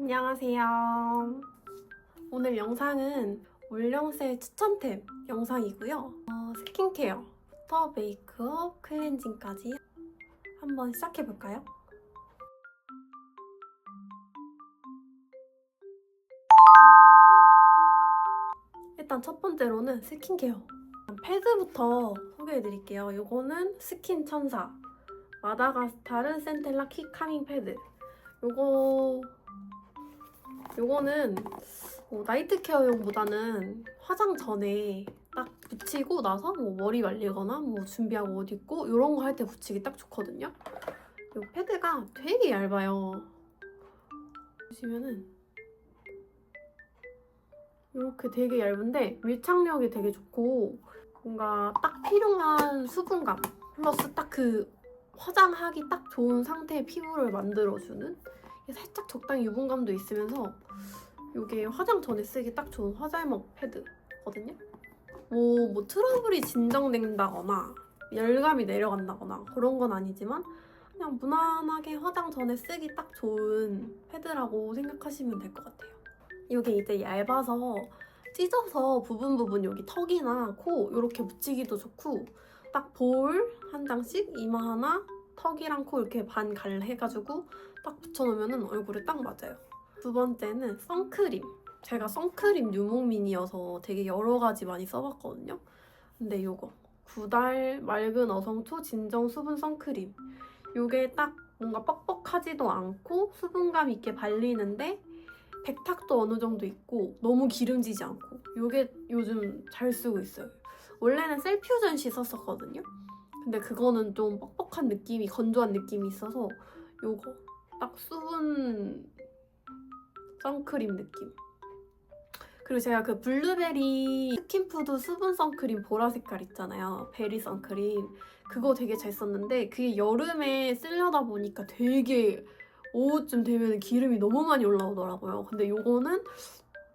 안녕하세요. 오늘 영상은 올영세 추천템 영상이고요. 어, 스킨케어부터 메이크업, 클렌징까지 한번 시작해볼까요? 일단 첫 번째로는 스킨케어. 패드부터 소개해드릴게요. 이거는 스킨 천사. 마다가스타르 센텔라 키 카밍 패드. 요거 요거는 뭐 나이트 케어용보다는 화장 전에 딱 붙이고 나서 뭐 머리 말리거나 뭐 준비하고 옷 입고 이런 거 할 때 붙이기 딱 좋거든요. 요 패드가 되게 얇아요. 보시면은 이렇게 되게 얇은데 밀착력이 되게 좋고 뭔가 딱 필요한 수분감 플러스 딱 그 화장하기 딱 좋은 상태의 피부를 만들어주는 살짝 적당히 유분감도 있으면서 이게 화장 전에 쓰기 딱 좋은 화잘먹 패드거든요. 뭐, 뭐 트러블이 진정된다거나 열감이 내려간다거나 그런 건 아니지만 그냥 무난하게 화장 전에 쓰기 딱 좋은 패드라고 생각하시면 될 것 같아요. 이게 이제 얇아서 찢어서 부분 부분 여기 턱이나 코 이렇게 붙이기도 좋고 딱 볼 한 장씩 이마 하나 턱이랑 코 이렇게 반 갈 해가지고 딱 붙여놓으면 얼굴에 딱 맞아요. 두 번째는 선크림. 제가 선크림 유목민이어서 되게 여러 가지 많이 써봤거든요. 근데 요거 구달 맑은 어성초 진정 수분 선크림. 요게 딱 뭔가 뻑뻑하지도 않고 수분감 있게 발리는데 백탁도 어느 정도 있고 너무 기름지지 않고 요게 요즘 잘 쓰고 있어요. 원래는 셀퓨전시 썼었거든요. 근데 그거는 좀 뻑뻑한 느낌이 건조한 느낌이 있어서 요거 딱 수분 선크림 느낌. 그리고 제가 그 블루베리 스킨푸드 수분 선크림 보라 색깔 있잖아요. 베리 선크림. 그거 되게 잘 썼는데 그게 여름에 쓰려다 보니까 되게 오후쯤 되면 기름이 너무 많이 올라오더라고요. 근데 요거는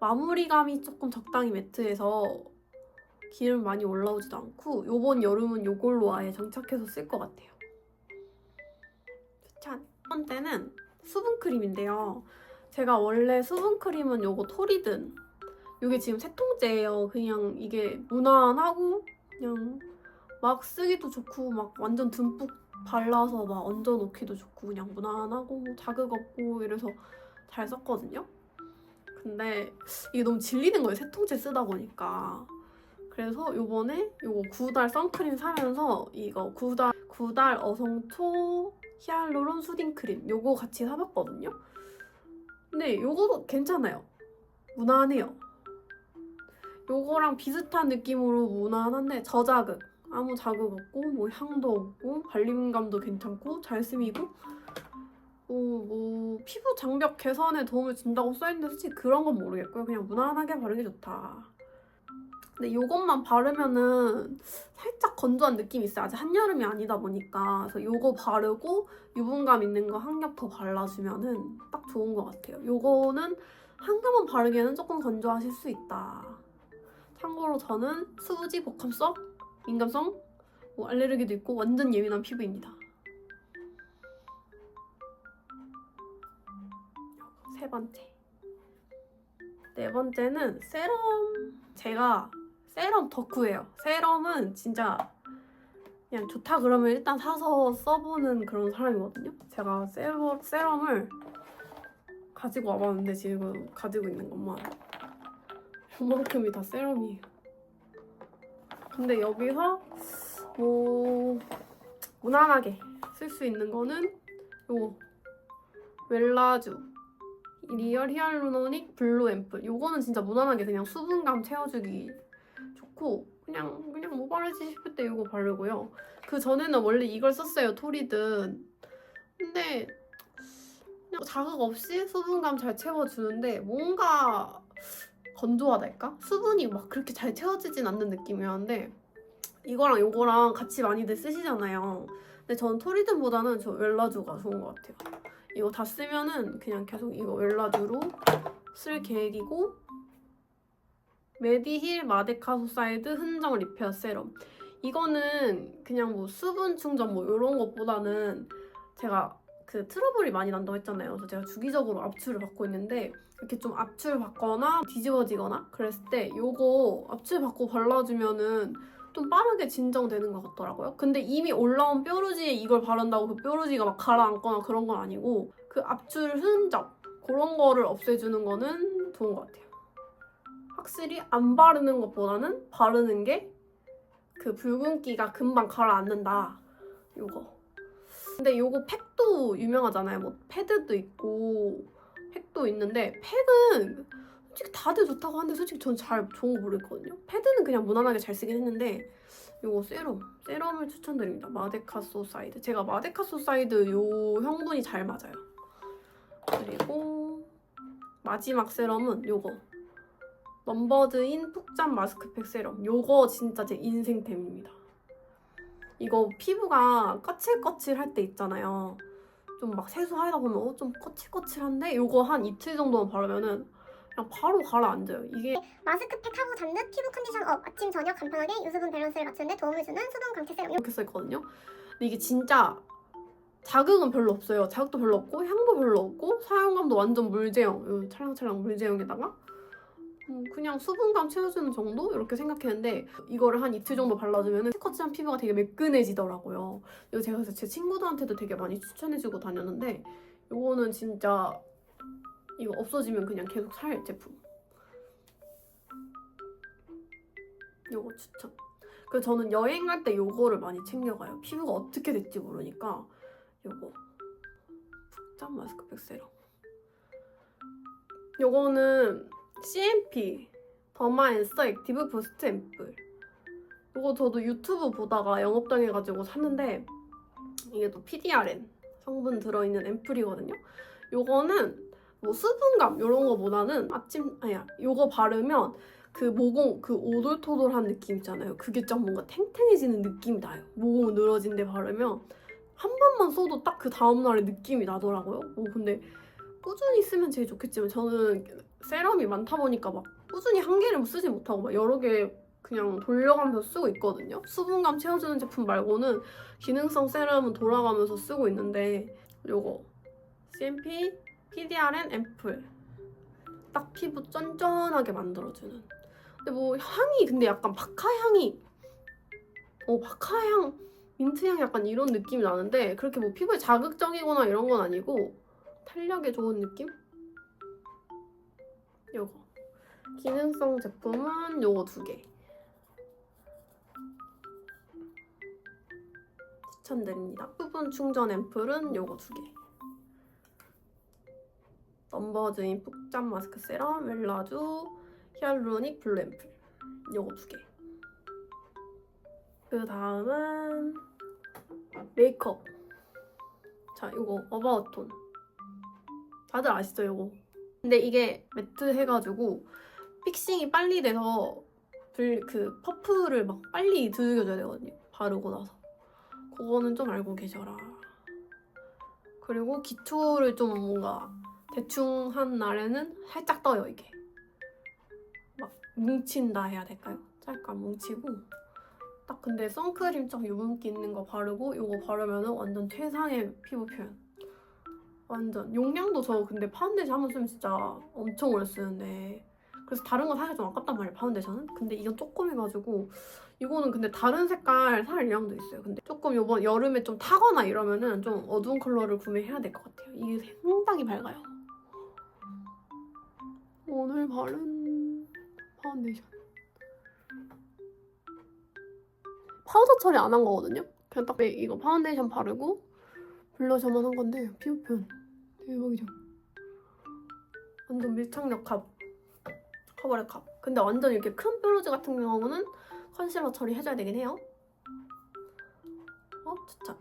마무리감이 조금 적당히 매트해서 기름 많이 올라오지도 않고 요번 여름은 요걸로 아예 장착해서 쓸 것 같아요. 첫 번째는 수분크림인데요. 제가 원래 수분크림은 요거 토리든 요게 지금 세 통째예요. 그냥 이게 무난하고 그냥 막 쓰기도 좋고 막 완전 듬뿍 발라서 막 얹어 놓기도 좋고 그냥 무난하고 뭐 자극 없고 이래서 잘 썼거든요. 근데 이게 너무 질리는 거예요. 세 통째 쓰다 보니까. 그래서 요번에 요거 구달 선크림 사면서 이거 구달 구달 어성초 히알루론 수딩 크림 요거 같이 사봤거든요. 근데 요거도 괜찮아요. 무난해요. 요거랑 비슷한 느낌으로 무난한데 저자극 아무 자극 없고 뭐 향도 없고 발림감도 괜찮고 잘 스미고 어, 뭐 피부 장벽 개선에 도움을 준다고 써있는데 솔직히 그런 건 모르겠고요. 그냥 무난하게 바르기 좋다. 근데 이것만 바르면은 살짝 건조한 느낌이 있어요. 아직 한여름이 아니다 보니까. 그래서 이거 바르고 유분감 있는 거 한 겹 더 발라주면은 딱 좋은 것 같아요. 이거는 한 겹만 바르기에는 조금 건조하실 수 있다. 참고로 저는 수부지, 복합성, 민감성, 뭐 알레르기도 있고 완전 예민한 피부입니다. 세 번째. 네 번째는 세럼. 제가 세럼 덕후예요. 세럼은 진짜 그냥 좋다 그러면 일단 사서 써보는 그런 사람이거든요. 제가 세럼, 세럼을 가지고 와봤는데 지금 가지고 있는 것만 이만큼이 다 세럼이에요. 근데 여기서 뭐 무난하게 쓸 수 있는 거는 요 웰라주 리얼 히알루로닉 블루 앰플 요거는 진짜 무난하게 그냥 수분감 채워주기 좋고 그냥 그냥 뭐 바르지 싶을 때 이거 바르고요. 그 전에는 원래 이걸 썼어요 토리든. 근데 그냥 자극 없이 수분감 잘 채워주는데 뭔가 건조하달까? 수분이 막 그렇게 잘 채워지진 않는 느낌이었는데 이거랑 이거랑 같이 많이들 쓰시잖아요. 근데 저는 토리든보다는 저 웰라주가 좋은 것 같아요. 이거 다 쓰면은 그냥 계속 이거 웰라주로 쓸 계획이고 메디힐 마데카소사이드 흔적 리페어 세럼 이거는 그냥 뭐 수분 충전 뭐 이런 것보다는 제가 그 트러블이 많이 난다고 했잖아요. 그래서 제가 주기적으로 압출을 받고 있는데 이렇게 좀 압출 받거나 뒤집어지거나 그랬을 때 요거 압출 받고 발라주면은 좀 빠르게 진정되는 것 같더라고요. 근데 이미 올라온 뾰루지에 이걸 바른다고 그 뾰루지가 막 가라앉거나 그런 건 아니고 그 압출 흔적 그런 거를 없애주는 거는 좋은 것 같아요. 확실히 안 바르는 것보다는 바르는 게 그 붉은기가 금방 가라앉는다. 요거. 근데 요거 팩도 유명하잖아요. 뭐 패드도 있고 팩도 있는데 팩은 솔직히 다들 좋다고 하는데 솔직히 전 잘 좋은 거 모르겠거든요. 패드는 그냥 무난하게 잘 쓰긴 했는데 요거 세럼, 세럼을 추천드립니다. 마데카 소사이드. 제가 마데카 소사이드 요 형분이 잘 맞아요. 그리고 마지막 세럼은 요거 넘버드인 푹잠 마스크팩 세럼. 요거 진짜 제 인생템입니다. 이거 피부가 거칠거칠할 때 있잖아요. 좀 막 세수하다 보면 어, 좀 거칠거칠한데 요거 한 이틀 정도만 바르면은 그냥 바로 가라앉아요. 이게 마스크팩 하고 잔듯 피부 컨디션 업 아침 저녁 간편하게 유수분 밸런스를 맞추는데 도움을 주는 수분 강체 세럼 이렇게 써있거든요. 근데 이게 진짜 자극은 별로 없어요. 자극도 별로 없고 향도 별로 없고 사용감도 완전 물제형. 요 찰랑찰랑 물제형에다가 음, 그냥 수분감 채워주는 정도 이렇게 생각했는데 이거를 한 이틀 정도 발라주면 스커치한 피부가 되게 매끈해지더라고요. 이거 제가 그래서 제 친구들한테도 되게 많이 추천해주고 다녔는데 이거는 진짜 이거 없어지면 그냥 계속 살 제품. 요거 추천. 그 저는 여행 갈때 요거를 많이 챙겨가요. 피부가 어떻게 될지 모르니까 요거 푹잠 마스크팩 세럼. 요거는 CMP 더마앤서 액티브 부스트 앰플. 요거 저도 유튜브 보다가 영업당해가지고 샀는데 이게 또 PDRN 성분 들어있는 앰플이거든요. 요거는 뭐 수분감 이런 거보다는 아침 아니야 요거 바르면 그 모공 그 오돌토돌한 느낌 있잖아요. 그게 좀 뭔가 탱탱해지는 느낌이 나요. 모공 늘어진 데 바르면 한 번만 써도 딱 그 다음날의 느낌이 나더라고요. 뭐 근데 꾸준히 쓰면 제일 좋겠지만 저는 세럼이 많다 보니까 막 꾸준히 한 개를 쓰지 못하고 막 여러 개 그냥 돌려가면서 쓰고 있거든요. 수분감 채워주는 제품 말고는 기능성 세럼은 돌아가면서 쓰고 있는데 요거 CMP PDRN 앰플 딱 피부 쫀쫀하게 만들어주는 근데 뭐 향이 근데 약간 바카 향이 어 바카 향 민트 향 약간 이런 느낌이 나는데 그렇게 뭐 피부에 자극적이거나 이런 건 아니고 탄력에 좋은 느낌? 요거. 기능성 제품은 요거 두개. 추천드립니다. 수분 충전 앰플은 요거 두개. 넘버즈인 푹잠 마스크 세럼 웰라주 히알루로닉 블루 앰플. 요거 두개. 그 다음은 메이크업. 자 요거 어바웃톤. 다들 아시죠 요거 근데 이게 매트 해가지고 픽싱이 빨리 돼서 불, 그 퍼프를 막 빨리 들겨줘야 되거든요 바르고 나서. 그거는 좀 알고 계셔라. 그리고 기초를 좀 뭔가 대충 한 날에는 살짝 떠요 이게. 막 뭉친다 해야 될까요? 약간 뭉치고. 딱 근데 선크림 좀 유분기 있는 거 바르고 이거 바르면은 완전 최상의 피부 표현 완전 용량도 저 근데 파운데이션 한 번 쓰면 진짜 엄청 오래 쓰는데 그래서 다른 건 사실 좀 아깝단 말이에요 파운데이션은. 근데 이건 조금 해가지고 이거는 근데 다른 색깔 살 일량도 있어요. 근데 조금 이번 여름에 좀 타거나 이러면은 좀 어두운 컬러를 구매해야 될 것 같아요. 이게 상당히 밝아요. 오늘 바른 파운데이션. 파우더 처리 안 한 거거든요? 그냥 딱 이거 파운데이션 바르고 블러셔만 한 건데 피부 표현 대박이죠. 완전 밀착력 값 커버력 값 근데 완전 이렇게 큰 뾰루지 같은 경우는 컨실러 처리해줘야 되긴 해요. 어? 추천.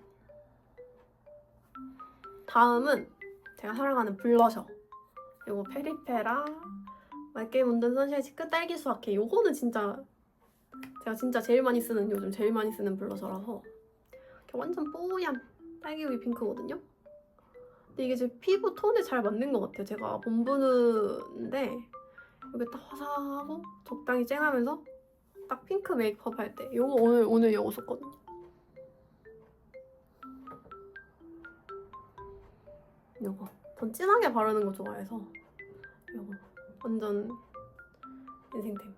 다음은 제가 사랑하는 블러셔. 이거 페리페라. 맑게 문든 선샤인 끝 딸기 수확해. 요거는 진짜 제가 진짜 제일 많이 쓰는 요즘 제일 많이 쓰는 블러셔라서. 완전 뽀얀 딸기 우유 핑크거든요 근데 이게 제 피부 톤에 잘 맞는 것 같아요 제가 본부는데 여기 딱 화사하고 적당히 쨍하면서 딱 핑크 메이크업 할때 요거 오늘 오늘 요거 썼거든요 요거. 전 진하게 바르는 거 좋아해서 요거 완전 인생템.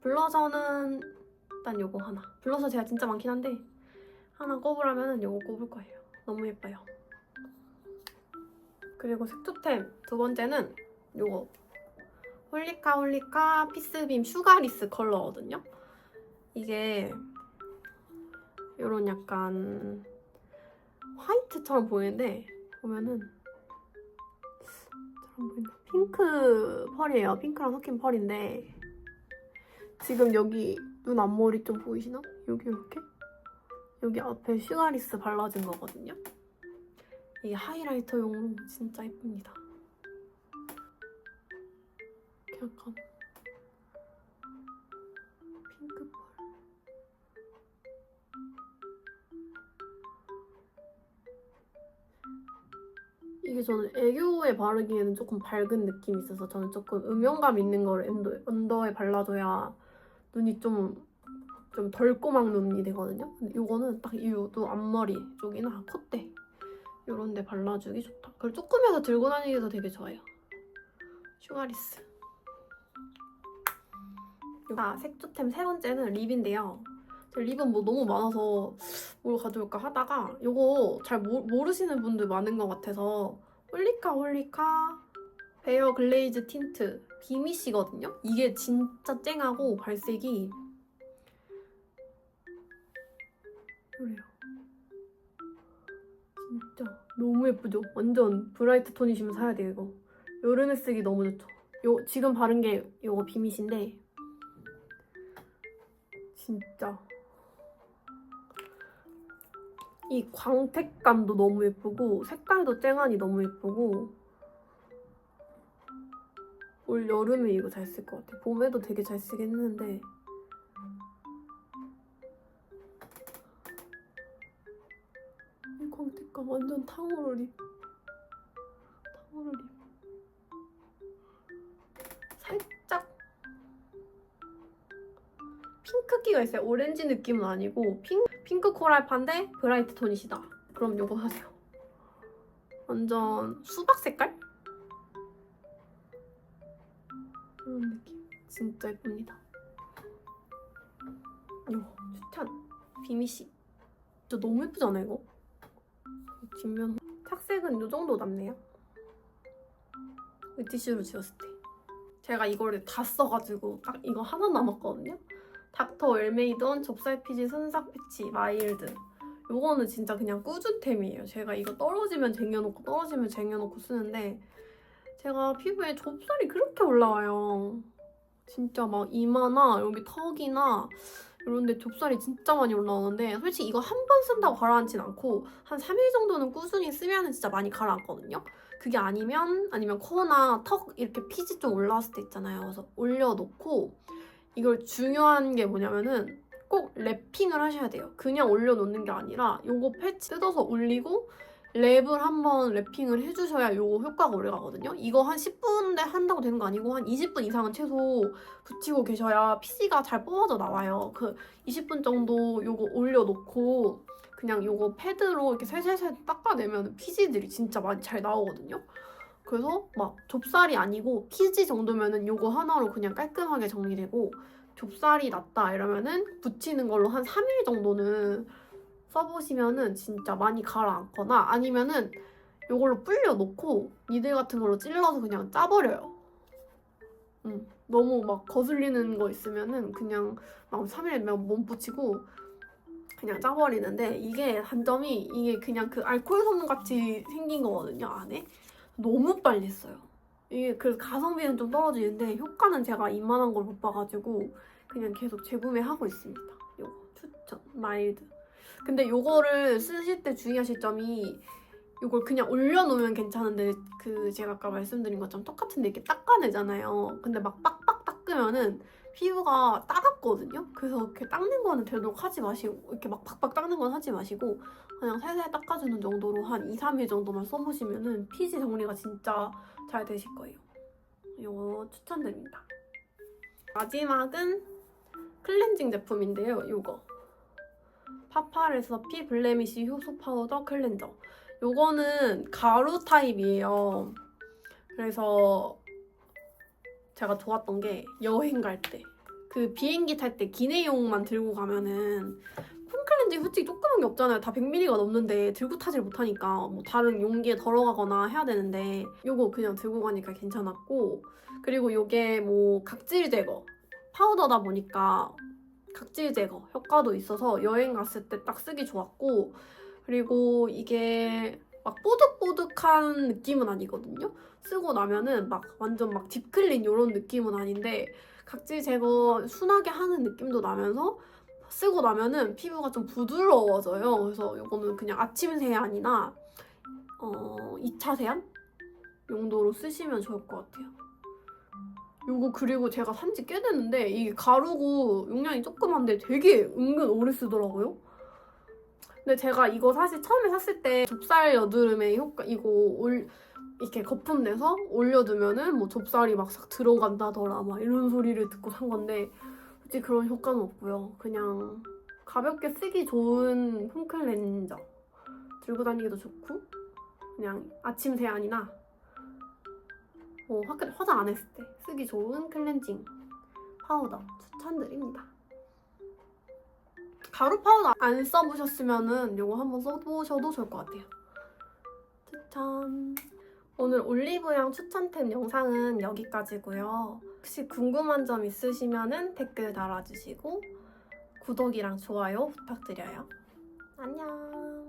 블러셔는 일단 요거 하나. 블러셔 제가 진짜 많긴 한데 하나 꼽으라면 요거 꼽을 거예요. 너무 예뻐요. 그리고 색조템 두 번째는 요거 홀리카 홀리카 피스빔 슈가리스 컬러거든요. 이게 요런 약간 화이트처럼 보이는데 보면은. 핑크 펄이에요. 핑크랑 섞인 펄인데 지금 여기 눈 앞머리 좀 보이시나? 여기 이렇게 여기 앞에 슈가리스 발라진 거거든요. 이게 하이라이터용으로 진짜 예쁩니다. 이렇게 약간 핑크 펄. 이게 저는 애교에 바르기에는 조금 밝은 느낌이 있어서 저는 조금 음영감 있는 언더, 언더에 발라줘야 눈이 좀, 좀 덜 꼬막 눈이 되거든요. 근데 이거는 딱 이도 앞머리 쪽이나 콧대 이런 데 발라주기 좋다. 그리고 조금 해서 들고 다니기도 되게 좋아요. 슈가리스. 자, 색조템 세 번째는 립인데요. 제 립은 뭐 너무 많아서 뭘 가져올까 하다가 이거 잘 모, 모르시는 분들 많은 것 같아서 홀리카 홀리카 베어 글레이즈 틴트 비미시거든요. 이게 진짜 쨍하고 발색이 그래요. 진짜 너무 예쁘죠? 완전 브라이트 톤이시면 사야 돼요 이거. 여름에 쓰기 너무 좋죠. 요 지금 바른 게 요거 비미시인데 진짜 이 광택감도 너무 예쁘고 색깔도 쨍하니 너무 예쁘고 올 여름에 이거 잘 쓸 것 같아. 봄에도 되게 잘 쓰긴 했는데 이 광택감 완전 탕후루 립. 탕후루 립. 살짝 핑크기가 있어요. 오렌지 느낌은 아니고 핑, 핑크 코랄파인데 브라이트 톤이시다. 그럼 요거 사세요. 완전 수박 색깔? 진짜 예쁩니다. 요거 추천. 비미씨. 진짜 너무 예쁘지 않아 이거? 뒷면 착색은 요 정도 남네요. 이 티슈로 지웠을 때. 제가 이거를 다 써가지고 딱 이거 하나 남았거든요. 닥터 웰메이던 좁쌀피지 순삭 패치 마일드 요거는 진짜 그냥 꾸준템이에요 제가 이거 떨어지면 쟁여놓고 떨어지면 쟁여놓고 쓰는데 제가 피부에 좁쌀이 그렇게 올라와요 진짜 막 이마나 여기 턱이나 이런데 좁쌀이 진짜 많이 올라오는데 솔직히 이거 한 번 쓴다고 가라앉진 않고 한 3일 정도는 꾸준히 쓰면 진짜 많이 가라앉거든요 그게 아니면 아니면 코나 턱 이렇게 피지 좀 올라왔을 때 있잖아요 그래서 올려놓고 이걸 중요한 게 뭐냐면은 꼭 랩핑을 하셔야 돼요. 그냥 올려놓는 게 아니라 요거 패치 뜯어서 올리고 랩을 한번 랩핑을 해주셔야 요거 효과가 오래 가거든요. 이거 한 10분에 한다고 되는 거 아니고 한 20분 이상은 최소 붙이고 계셔야 PC가 잘 뽑아져 나와요. 그 20분 정도 요거 올려놓고 그냥 요거 패드로 이렇게 살살살 닦아내면 피지들이 진짜 많이 잘 나오거든요. 그래서 막 좁쌀이 아니고 피지 정도면은 요거 하나로 그냥 깔끔하게 정리되고 좁쌀이 났다 이러면은 붙이는 걸로 한 3일 정도는 써보시면은 진짜 많이 가라앉거나 아니면은 요걸로 불려놓고 니들 같은 걸로 찔러서 그냥 짜버려요. 음, 너무 막 거슬리는 거 있으면은 그냥 막 3일 못 붙이고 그냥 짜버리는데 이게 단점이 이게 그냥 그 알코올 성분 같이 생긴 거거든요 안에 너무 빨리 써요. 이게 그래서 가성비는 좀 떨어지는데 효과는 제가 이만한 걸 못 봐가지고 그냥 계속 재구매하고 있습니다. 요거 추천 마일드. 근데 요거를 쓰실 때 주의하실 점이 요걸 그냥 올려놓으면 괜찮은데 그 제가 아까 말씀드린 것처럼 똑같은데 이렇게 닦아내잖아요. 근데 막 빡빡 닦으면은 피부가 따갑거든요. 그래서 이렇게 닦는 거는 되도록 하지 마시고 이렇게 막 팍팍 닦는 건 하지 마시고 그냥 살살 닦아주는 정도로 한 2, 3일 정도만 써보시면은 피지 정리가 진짜 잘 되실 거예요. 이거 추천드립니다. 마지막은 클렌징 제품인데요. 이거 파파레서 피 블레미시 효소 파우더 클렌저. 요거는 가루 타입이에요. 그래서 제가 좋았던 게 여행 갈 때. 그 비행기 탈 때 기내용만 들고 가면은 폼클렌징 솔직히 조그만 게 없잖아요. 다 100ml가 넘는데 들고 타질 못하니까 뭐 다른 용기에 덜어가거나 해야 되는데 요거 그냥 들고 가니까 괜찮았고 그리고 요게 뭐 각질 제거 파우더다 보니까 각질 제거 효과도 있어서 여행 갔을 때 딱 쓰기 좋았고 그리고 이게 막 뽀득뽀득한 느낌은 아니거든요. 쓰고 나면은 막 완전 막 딥클린 이런 느낌은 아닌데 각질 제거 순하게 하는 느낌도 나면서 쓰고 나면은 피부가 좀 부드러워져요. 그래서 이거는 그냥 아침 세안이나 어 2차 세안 용도로 쓰시면 좋을 것 같아요. 요거 그리고 제가 산 지 꽤 됐는데 이게 가루고 용량이 조그만데 되게 은근 오래 쓰더라고요. 근데 제가 이거 사실 처음에 샀을 때 좁쌀 여드름에 효과 이거 올 이렇게 거품 내서 올려두면은 뭐 좁쌀이 막 싹 들어간다더라 막 이런 소리를 듣고 산 건데 솔직히 그런 효과는 없고요. 그냥 가볍게 쓰기 좋은 폼클렌저 들고 다니기도 좋고 그냥 아침 세안이나 어, 화, 화장 안 했을 때 쓰기 좋은 클렌징 파우더 추천드립니다. 가루 파우더 안 써보셨으면은 이거 한번 써보셔도 좋을 것 같아요. 추천. 오늘 올리브영 추천템 영상은 여기까지고요. 혹시 궁금한 점 있으시면은 댓글 달아주시고 구독이랑 좋아요 부탁드려요. 안녕.